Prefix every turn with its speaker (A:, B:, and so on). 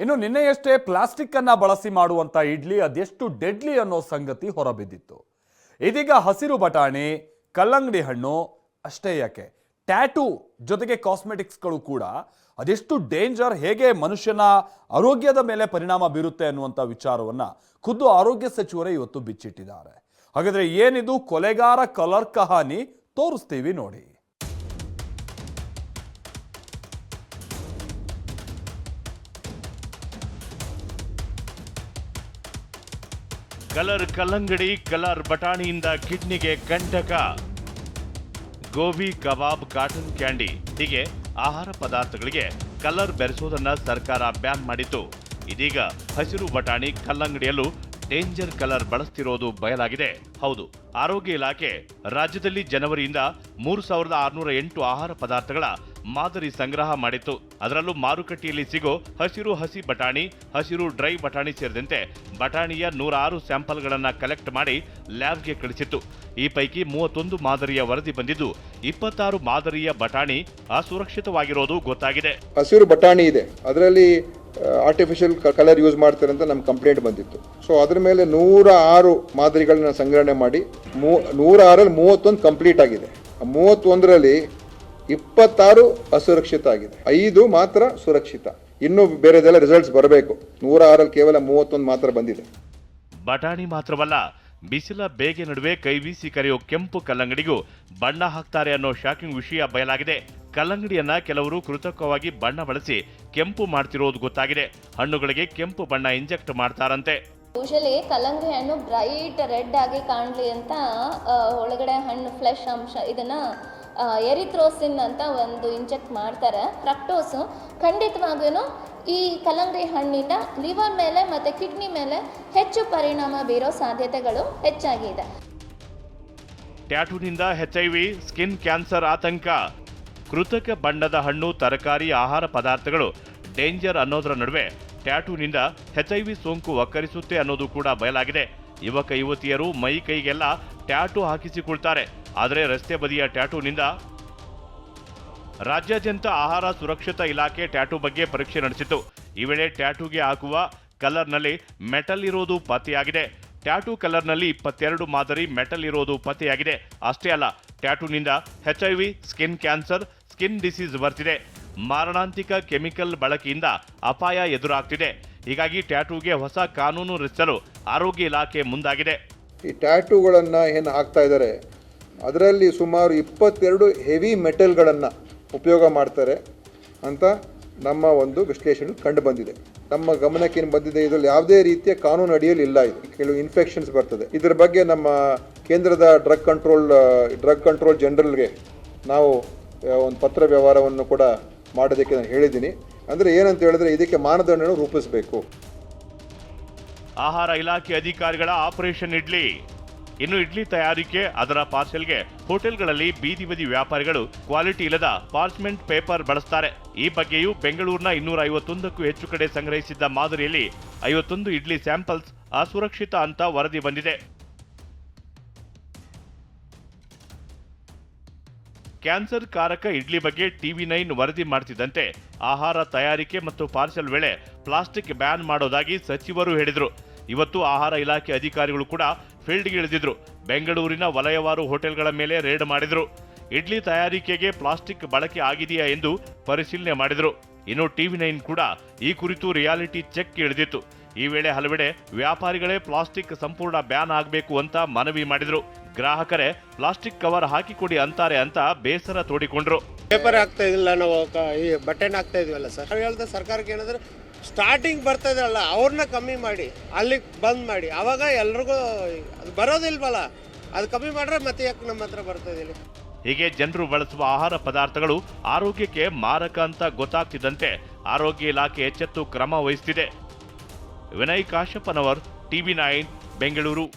A: ಇನ್ನು ನಿನ್ನೆಯಷ್ಟೇ ಪ್ಲಾಸ್ಟಿಕ್ ಅನ್ನ ಬಳಸಿ ಮಾಡುವಂತ ಇಡ್ಲಿ ಅದೆಷ್ಟು ಡೆಡ್ಲಿ ಅನ್ನೋ ಸಂಗತಿ ಹೊರಬಿದ್ದಿತ್ತು. ಇದೀಗ ಹಸಿರು ಬಟಾಣಿ, ಕಲ್ಲಂಗಡಿ ಹಣ್ಣು ಅಷ್ಟೇ ಯಾಕೆ? ಟ್ಯಾಟೂ ಜೊತೆಗೆ ಕಾಸ್ಮೆಟಿಕ್ಸ್ಗಳು ಕೂಡ ಅದೆಷ್ಟು ಡೇಂಜರ್ ಹೇಗೆ ಮನುಷ್ಯನ ಆರೋಗ್ಯದ ಮೇಲೆ ಪರಿಣಾಮ ಬೀರುತ್ತೆ ಅನ್ನುವಂಥ ವಿಚಾರವನ್ನ ಖುದ್ದು ಆರೋಗ್ಯ ಸಚಿವರೇ ಇವತ್ತು ಬಿಚ್ಚಿಟ್ಟಿದ್ದಾರೆ. ಹಾಗಾದ್ರೆ ಏನಿದು? ಕೊಲೆಗಾರ ಕಲರ್ ಕಹಾನಿ ತೋರಿಸ್ತೀವಿ ನೋಡಿ.
B: ಕಲರ್ ಕಲ್ಲಂಗಡಿ, ಕಲರ್ ಬಟಾಣಿಯಿಂದ ಕಿಡ್ನಿಗೆ ಕಂಟಕ. ಗೋಬಿ ಕಬಾಬ್, ಕಾಟನ್ ಕ್ಯಾಂಡಿ ಹೀಗೆ ಆಹಾರ ಪದಾರ್ಥಗಳಿಗೆ ಕಲರ್ ಬೆರೆಸೋದನ್ನ ಸರ್ಕಾರ ಬ್ಯಾನ್ ಮಾಡಿತ್ತು. ಇದೀಗ ಹಸಿರು ಬಟಾಣಿ ಕಲ್ಲಂಗಡಿಯಲ್ಲೂ ಡೇಂಜರ್ ಕಲರ್ ಬಳಸ್ತಿರೋದು ಬಯಲಾಗಿದೆ. ಹೌದು, ಆರೋಗ್ಯ ಇಲಾಖೆ ರಾಜ್ಯದಲ್ಲಿ ಜನವರಿಯಿಂದ ಮೂರು ಸಾವಿರದ ಆರುನೂರ ಎಂಟು ಆಹಾರ ಪದಾರ್ಥಗಳ ಮಾದರಿ ಸಂಗ್ರಹ ಮಾಡಿತ್ತು. ಅದರಲ್ಲೂ ಮಾರುಕಟ್ಟೆಯಲ್ಲಿ ಸಿಗೋ ಹಸಿರು ಹಸಿ ಬಟಾಣಿ, ಹಸಿರು ಡ್ರೈ ಬಟಾಣಿ ಸೇರಿದಂತೆ ಬಟಾಣಿಯ ನೂರಾರು ಸ್ಯಾಂಪಲ್ಗಳನ್ನ ಕಲೆಕ್ಟ್ ಮಾಡಿ ಲ್ಯಾಬ್ಗೆ ಕಳಿಸಿತ್ತು. ಈ ಪೈಕಿ ಮೂವತ್ತೊಂದು ಮಾದರಿಯ ವರದಿ ಬಂದಿದ್ದು, ಇಪ್ಪತ್ತಾರು ಮಾದರಿಯ ಬಟಾಣಿ ಅಸುರಕ್ಷಿತವಾಗಿರೋದು ಗೊತ್ತಾಗಿದೆ.
C: ಹಸಿರು ಬಟಾಣಿ ಇದೆ. ಅದರಲ್ಲಿ ಆರ್ಟಿಫಿಷಿಯಲ್ ಕಲರ್ ಯೂಸ್ ಮಾಡ್ತಾರೆ ಅಂತ ನಮ್ಮ ಕಂಪ್ಲೇಂಟ್ ಬಂದಿತ್ತು. ಸೊ ಅದ್ರ ಮೇಲೆ ನೂರ ಆರು ಮಾದರಿಗಳನ್ನ ಸಂಗ್ರಹಣೆ ಮಾಡಿ, ಮೂ ನೂರ ಆರಲ್ಲಿ ಮೂವತ್ತೊಂದು ಕಂಪ್ಲೀಟ್ ಆಗಿದೆ. ಮೂವತ್ತೊಂದರಲ್ಲಿ ಇಪ್ಪತ್ತಾರು ಅಸುರಕ್ಷಿತ ಆಗಿದೆ. ಐದು ಮಾತ್ರ ಸುರಕ್ಷಿತ. ಇನ್ನೂ ಬೇರೆದೆಲ್ಲ ರಿಸಲ್ಟ್ಸ್ ಬರಬೇಕು. ನೂರ ಆರಲ್ಲಿ ಕೇವಲ ಮೂವತ್ತೊಂದು ಮಾತ್ರ ಬಂದಿದೆ.
B: ಬಟಾಣಿ ಮಾತ್ರವಲ್ಲ, ಬಿಸಿಲ ಬೇಗೆ ನಡುವೆ ಕೈ ಬೀಸಿ ಕರೆಯೋ ಕೆಂಪು ಕಲ್ಲಂಗಡಿಗೂ ಬಣ್ಣ ಹಾಕ್ತಾರೆ ಅನ್ನೋ ಶಾಕಿಂಗ್ ವಿಷಯ ಬಯಲಾಗಿದೆ. ಕಲ್ಲಂಗಡಿಯನ್ನ ಕೆಲವರು ಕೃತಕವಾಗಿ ಬಣ್ಣ ಬಳಸಿ ಕೆಂಪು ಮಾಡ್ತಿರೋದು ಗೊತ್ತಾಗಿದೆ. ಹಣ್ಣುಗಳಿಗೆ ಕೆಂಪು ಬಣ್ಣ ಇಂಜೆಕ್ಟ್ ಮಾಡ್ತಾರಂತೆ.
D: ಯೂಶಲಿ ಕಲ್ಲಂಗಡಿ ಹಣ್ಣು ಬ್ರೈಟ್ ರೆಡ್ ಆಗಿ ಕಾಣಲಿ ಅಂತ ಒಳಗಡೆ ಹಣ್ಣು ಫ್ಲೆಶ್ ಅಂಶ ಇದನ್ನ ಎರಿಥ್ರೋಸಿನ್ ಅಂತ ಒಂದು ಇಂಜೆಕ್ಟ್ ಮಾಡ್ತಾರೆ. ಫ್ರಕ್ಟೋಸು ಖಂಡಿತವಾಗಿಯೂ ಈ ಕಲ್ಲಂಗಡಿ ಹಣ್ಣಿಂದ ಲಿವರ್ ಮೇಲೆ ಮತ್ತು ಕಿಡ್ನಿ ಮೇಲೆ ಹೆಚ್ಚು ಪರಿಣಾಮ ಬೀರೋ ಸಾಧ್ಯತೆಗಳು ಹೆಚ್ಚಾಗಿದೆ.
B: ಟ್ಯಾಟೂನಿಂದ ಎಚ್ಐವಿ ಸ್ಕಿನ್ ಕ್ಯಾನ್ಸರ್ ಆತಂಕ. ಕೃತಕ ಬಣ್ಣದ ಹಣ್ಣು, ತರಕಾರಿ, ಆಹಾರ ಪದಾರ್ಥಗಳು ಡೇಂಜರ್ ಅನ್ನೋದರ ನಡುವೆ ಟ್ಯಾಟೂನಿಂದ ವಿ ಸೋಂಕು ಒಕ್ಕರಿಸುತ್ತೆ ಅನ್ನೋದು ಕೂಡ ಬಯಲಾಗಿದೆ. ಯುವಕ, ಯುವತಿಯರು ಮೈ ಕೈಗೆಲ್ಲ ಟ್ಯಾಟೂ ಹಾಕಿಸಿಕೊಳ್ತಾರೆ ಆದರೆ ರಸ್ತೆ ಬದಿಯ ಟ್ಯಾಟೂನಿಂದ ರಾಜ್ಯಾದ್ಯಂತ ಆಹಾರ ಸುರಕ್ಷತಾ ಇಲಾಖೆ ಟ್ಯಾಟೂ ಬಗ್ಗೆ ಪರೀಕ್ಷೆ ನಡೆಸಿತು ಈ ವೇಳೆ ಟ್ಯಾಟೂಗೆ ಹಾಕುವ ಕಲರ್ನಲ್ಲಿ ಮೆಟಲ್ ಇರೋದು ಪತ್ತೆಯಾಗಿದೆ. ಟ್ಯಾಟೂ ಕಲರ್ನಲ್ಲಿ ಇಪ್ಪತ್ತೆರಡು ಮಾದರಿ ಮೆಟಲ್ ಇರೋದು ಪತ್ತೆಯಾಗಿದೆ. ಅಷ್ಟೇ ಅಲ್ಲ, ಟ್ಯಾಟೂನಿಂದ ವಿ, ಸ್ಕಿನ್ ಕ್ಯಾನ್ಸರ್ ಸ್ಕಿನ್ ಡಿಸೀಸ್ ಬರ್ತಿದೆ. ಮಾರಣಾಂತಿಕ ಕೆಮಿಕಲ್ ಬಳಕೆಯಿಂದ ಅಪಾಯ ಎದುರಾಗ್ತಿದೆ. ಹೀಗಾಗಿ ಟ್ಯಾಟೂಗೆ ಹೊಸ ಕಾನೂನು ರಚಿಸಲು ಆರೋಗ್ಯ ಇಲಾಖೆ ಮುಂದಾಗಿದೆ.
C: ಈ ಟ್ಯಾಟೂಗಳನ್ನು ಏನು ಹಾಕ್ತಾ ಇದ್ದಾರೆ ಅದರಲ್ಲಿ ಸುಮಾರು ಇಪ್ಪತ್ತೆರಡು ಹೆವಿ ಮೆಟಲ್ಗಳನ್ನು ಉಪಯೋಗ ಮಾಡ್ತಾರೆ ಅಂತ ನಮ್ಮ ಒಂದು ವಿಶ್ಲೇಷಣೆ ಕಂಡು ಬಂದಿದೆ. ನಮ್ಮ ಗಮನಕ್ಕೆ ಏನು ಬಂದಿದೆ? ಇದರಲ್ಲಿ ಯಾವುದೇ ರೀತಿಯ ಕಾನೂನು ಅಡಿಯಲ್ಲಿ ಇಲ್ಲ ಇದು. ಕೆಲವು ಇನ್ಫೆಕ್ಷನ್ಸ್ ಬರ್ತದೆ. ಇದರ ಬಗ್ಗೆ ನಮ್ಮ ಕೇಂದ್ರದ ಡ್ರಗ್ ಕಂಟ್ರೋಲ್ ಡ್ರಗ್ ಕಂಟ್ರೋಲ್ ಜನರಲ್ಗೆ ನಾವು ಒಂದು ಪತ್ರ ವ್ಯವಹಾರವನ್ನು ಕೂಡ ಮಾಡೋದಕ್ಕೆ ನಾನು ಹೇಳಿದ್ದೀನಿ. ಅಂದರೆ ಏನಂತ ಹೇಳಿದ್ರೆ ಇದಕ್ಕೆ ಮಾನದಂಡವನ್ನು ರೂಪಿಸಬೇಕು.
B: ಆಹಾರ ಇಲಾಖೆ ಅಧಿಕಾರಿಗಳ ಆಪರೇಷನ್ ಇಡ್ಲಿ. ಇನ್ನು ಇಡ್ಲಿ ತಯಾರಿಕೆ, ಅದರ ಪಾರ್ಸೆಲ್ಗೆ ಹೋಟೆಲ್ಗಳಲ್ಲಿ ಬೀದಿ ಬದಿ ವ್ಯಾಪಾರಿಗಳು ಕ್ವಾಲಿಟಿ ಇಲ್ಲದ ಪಾರ್ಚ್ಮೆಂಟ್ ಪೇಪರ್ ಬಳಸ್ತಾರೆ. ಈ ಬಗ್ಗೆಯೂ ಬೆಂಗಳೂರಿನ ಇನ್ನೂರ ಐವತ್ತೊಂದಕ್ಕೂ ಹೆಚ್ಚು ಕಡೆ ಸಂಗ್ರಹಿಸಿದ್ದ ಮಾದರಿಯಲ್ಲಿ ಐವತ್ತೊಂದು ಇಡ್ಲಿ ಸ್ಯಾಂಪಲ್ಸ್ ಅಸುರಕ್ಷಿತ ಅಂತ ವರದಿ ಬಂದಿದೆ. ಕ್ಯಾನ್ಸರ್ ಕಾರಕ ಇಡ್ಲಿ ಬಗ್ಗೆ ಟಿವಿ ನೈನ್ ವರದಿ ಮಾಡ್ತಿದ್ದಂತೆ ಆಹಾರ ತಯಾರಿಕೆ ಮತ್ತು ಪಾರ್ಸೆಲ್ ವೇಳೆ ಪ್ಲಾಸ್ಟಿಕ್ ಬ್ಯಾನ್ ಮಾಡೋದಾಗಿ ಸಚಿವರು ಹೇಳಿದರು. ಇವತ್ತು ಆಹಾರ ಇಲಾಖೆ ಅಧಿಕಾರಿಗಳು ಕೂಡ ಫೀಲ್ಡ್ಗೆ ಇಳಿದಿದ್ರು. ಬೆಂಗಳೂರಿನ ವಲಯವಾರು ಹೋಟೆಲ್ಗಳ ಮೇಲೆ ರೇಡ್ ಮಾಡಿದರು. ಇಡ್ಲಿ ತಯಾರಿಕೆಗೆ ಪ್ಲಾಸ್ಟಿಕ್ ಬಳಕೆ ಆಗಿದೆಯಾ ಎಂದು ಪರಿಶೀಲನೆ ಮಾಡಿದರು. ಇನ್ನು ಟಿವಿ ನೈನ್ ಕೂಡ ಈ ಕುರಿತು ರಿಯಾಲಿಟಿ ಚೆಕ್ ಇಳಿದಿತ್ತು. ಈ ವೇಳೆ ಹಲವೆಡೆ ವ್ಯಾಪಾರಿಗಳೇ ಪ್ಲಾಸ್ಟಿಕ್ ಸಂಪೂರ್ಣ ಬ್ಯಾನ್ ಆಗಬೇಕು ಅಂತ ಮನವಿ ಮಾಡಿದರು. ಗ್ರಾಹಕರೇ ಪ್ಲಾಸ್ಟಿಕ್ ಕವರ್ ಹಾಕಿಕೊಡಿ ಅಂತಾರೆ ಅಂತ ಬೇಸರ ತೋಡಿಕೊಂಡ್ರು.
E: ಪೇಪರ್ ಆಗ್ತಾ ಇದಿಲ್ಲ ನಾವು ಈ ಬಟನ್ ಹಾಕ್ತಾ ಇದೀವಲ್ಲ ಸರ್? ಹೇಳ್ದೆ ಸರ್ಕಾರಕ್ಕೆ ಏನಂದ್ರೆ ಸ್ಟಾರ್ಟಿಂಗ್ ಬರ್ತಾ ಇದ್ರಲ್ಲ ಅವ್ರನ್ನ ಕಮ್ಮಿ ಮಾಡಿ ಅಲ್ಲಿ ಬಂದ್ ಮಾಡಿ. ಅವಾಗ ಎಲ್ರಿಗೂ ಅದು ಬರೋದಿಲ್ವಲ್ಲ? ಅದು ಕಮ್ಮಿ ಮಾಡ್ರೆ ಮತ್ತೆ ಯಾಕೆ ನಮ್ಮ ಹತ್ರ ಬರ್ತಾ ಇದಿಲ್ಲ
B: ಹೀಗೆ ಜನರು ಬಳಸುವ ಆಹಾರ ಪದಾರ್ಥಗಳು ಆರೋಗ್ಯಕ್ಕೆ ಮಾರಕ ಅಂತ ಗೊತ್ತಾಗ್ತಿದ್ದಂತೆ. ಆರೋಗ್ಯ ಇಲಾಖೆ ಎಚ್ಚೆತ್ತು ಕ್ರಮ ವಹಿಸುತ್ತಿದೆ ವಿನಯ್ ಕಾಶ್ಯಪ್ಪನವರ್ ಟಿವಿ ನೈನ್ ಬೆಂಗಳೂರು.